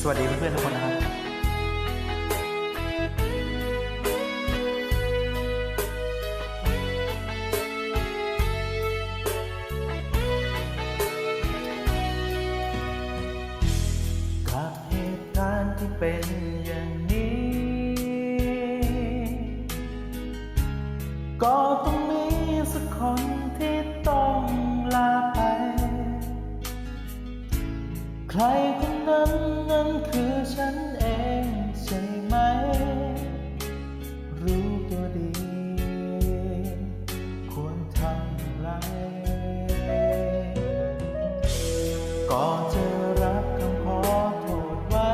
สวัสดีเพื่อนๆทุกคนนะครับกับเหตุการณ์ที่เป็น คนนั้นนั้นคือฉันเองใช่ไหม รู้ตัวดี ควรทำไร ก็จะรับคำขอโทษไว้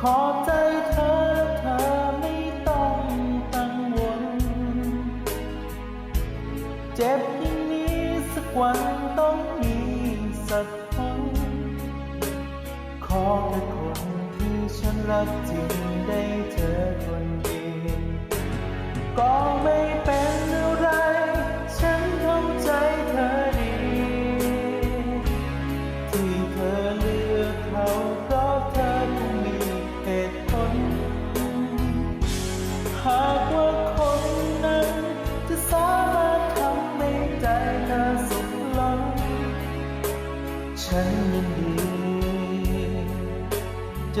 ขอใจเธอและเธอไม่ต้องกังวล เจ็บอย่ง วันต้องมีสักคนขอแค่คนที่ฉันรักจริงได้เจอคนดี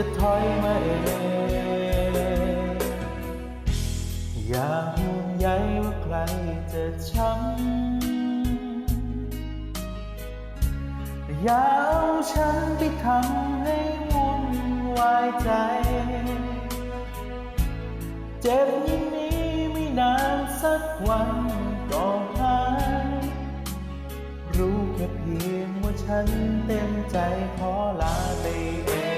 จะถอยมาเองอย่าห่วงใยว่าใครจะช้ำอย่าเอาฉันไปทำให้วุ่นวายใจ เจ็บอย่งนี้ไม่นานสักวันก็หายรู้แค่เพียงว่าฉันเต็มใจขอลาไปเอง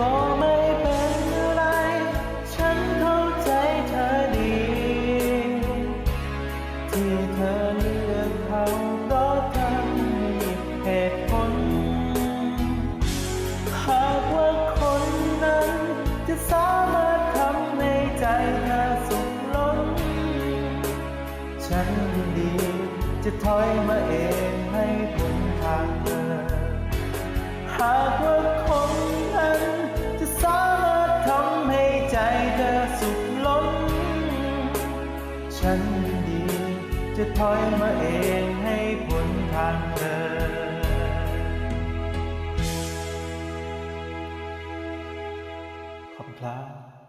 ก็ไม่เป็นไร ฉันเข้าใจเธอดี ที่เธอเลือกเขาเพราะเธอมีเหตุผล หากว่าคนนั้นจะสามารถทำให้ใจเธอสุขล้น ฉันยินดีจะถอยมาเองให้ผลทางเธอหากว่า ฉันดี จะถอยมาเองให้ผลทางเธอ ขอบคุณครับ